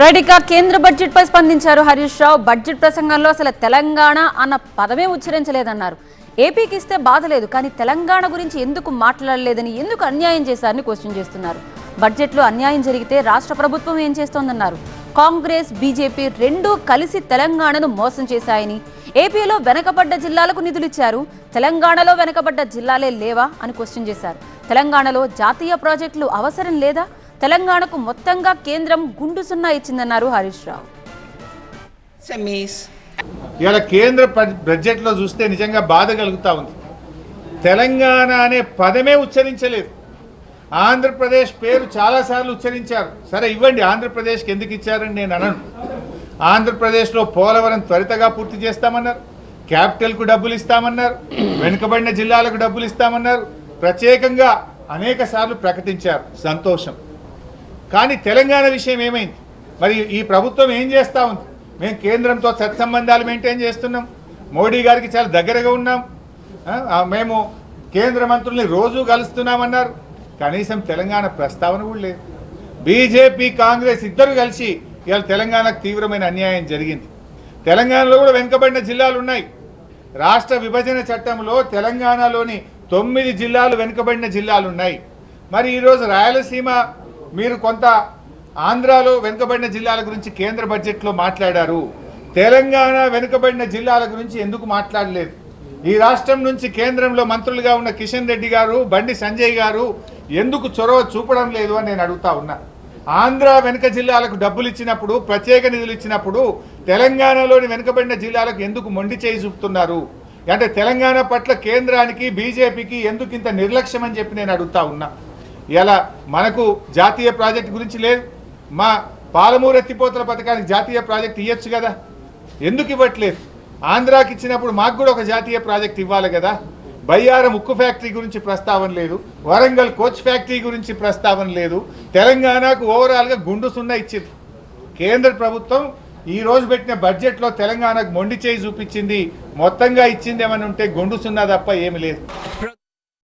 Right ఇక కేంద్ర budget పై స్పందించారు హరీష్ రావు. బడ్జెట్ ప్రసంగంలో అసలు తెలంగాణ అన్న పదమే ఉచ్చరించలేదన్నారు. ఏపీకి ఇస్తే బాధ లేదు కానీ తెలంగాణ గురించి ఎందుకు మాట్లాడలేదని ఎందుకు అన్యాయం చేశారని క్వశ్చన్ చేస్తున్నారు. బడ్జెట్లో అన్యాయం జరిగితే రాష్ట్ర ప్రభుత్వం ఏం చేస్తోందన్నారు. కాంగ్రెస్ బీజేపీ రెండూ కలిసి తెలంగాణను మోసం చేశాయని ఏపీలో వెనకబడ్డ జిల్లాలకు నిధులిచ్చారు తెలంగాణలో వెనకబడ్డ జిల్లాలే లేవా అని క్వశ్చన్ చేశారు. తెలంగాణలో జాతీయ ప్రాజెక్టులు అవసరం లేదా? తెలంగాణకు మొత్తంగా కేంద్రం గుండు సున్నా ఇచ్చిందన్నారు హరీష్ రావు. ఇవాళ కేంద్ర బడ్- బడ్జెట్లో చూస్తే నిజంగా బాధ కలుగుతా ఉంది. తెలంగాణ అనే పదమే ఉచ్చరించలేదు. ఆంధ్రప్రదేశ్ పేరు చాలాసార్లు ఉచ్చరించారు. సరే ఇవ్వండి ఆంధ్రప్రదేశ్కి ఎందుకు ఇచ్చారని నేను అనను. ఆంధ్రప్రదేశ్లో పోలవరం త్వరితగా పూర్తి చేస్తామన్నారు. క్యాపిటల్కు డబ్బులు ఇస్తామన్నారు. వెనుకబడిన జిల్లాలకు డబ్బులు ఇస్తామన్నారు. ప్రత్యేకంగా అనేక సార్లు ప్రకటించారు. సంతోషం. కానీ తెలంగాణ విషయం ఏమైంది? మరి ఈ ప్రభుత్వం ఏం చేస్తూ ఉంది? మేము కేంద్రంతో సత్సంబంధాలు మెయింటైన్ చేస్తున్నాం. మోడీ గారికి చాలా దగ్గరగా ఉన్నాం. మేము కేంద్ర మంత్రుల్ని రోజు కలుస్తున్నామన్నారు. కనీసం తెలంగాణ ప్రస్తావన కూడా లేదు. బీజేపీ కాంగ్రెస్ ఇద్దరు కలిసి ఇవాళ తెలంగాణకు తీవ్రమైన అన్యాయం జరిగింది. తెలంగాణలో కూడా వెనుకబడిన జిల్లాలు ఉన్నాయి. రాష్ట్ర విభజన చట్టంలో తెలంగాణలోని తొమ్మిది జిల్లాలు వెనుకబడిన జిల్లాలు ఉన్నాయి. మరి ఈరోజు రాయలసీమ మీరు కొంత ఆంధ్రాలో వెనుకబడిన జిల్లాల గురించి కేంద్ర బడ్జెట్లో మాట్లాడారు. తెలంగాణ వెనుకబడిన జిల్లాల గురించి ఎందుకు మాట్లాడలేదు? ఈ రాష్ట్రం నుంచి కేంద్రంలో మంత్రులుగా ఉన్న కిషన్ రెడ్డి గారు బండి సంజయ్ గారు ఎందుకు చొరవ చూపడం లేదు అని నేను అడుగుతా ఉన్నా. ఆంధ్ర వెనుక జిల్లాలకు డబ్బులు ఇచ్చినప్పుడు ప్రత్యేక నిధులు ఇచ్చినప్పుడు తెలంగాణలోని వెనుకబడిన జిల్లాలకు ఎందుకు మొండి చేయి చూపుతున్నారు? అంటే తెలంగాణ పట్ల కేంద్రానికి బీజేపీకి ఎందుకు ఇంత నిర్లక్ష్యం అని చెప్పి నేను అడుగుతా ఉన్నా. ఇలా మనకు జాతీయ ప్రాజెక్ట్ గురించి లేదు. మా పాలమూరు ఎత్తిపోతల పథకానికి జాతీయ ప్రాజెక్ట్ ఇవ్వచ్చు కదా. ఎందుకు ఇవ్వట్లేదు? ఆంధ్రాకి ఇచ్చినప్పుడు మాకు కూడా ఒక జాతీయ ప్రాజెక్ట్ ఇవ్వాలి కదా. బయ్యారం ఉక్కు ఫ్యాక్టరీ గురించి ప్రస్తావన లేదు. వరంగల్ కోచ్ ఫ్యాక్టరీ గురించి ప్రస్తావన లేదు. తెలంగాణకు ఓవరాల్గా గుండు సున్నా ఇచ్చింది. కేంద్ర ప్రభుత్వం ఈ రోజు పెట్టిన బడ్జెట్లో తెలంగాణకు మొండి చేయి చూపించింది. మొత్తంగా ఇచ్చింది ఏమని ఉంటే గుండు సున్నా తప్ప ఏమి లేదు.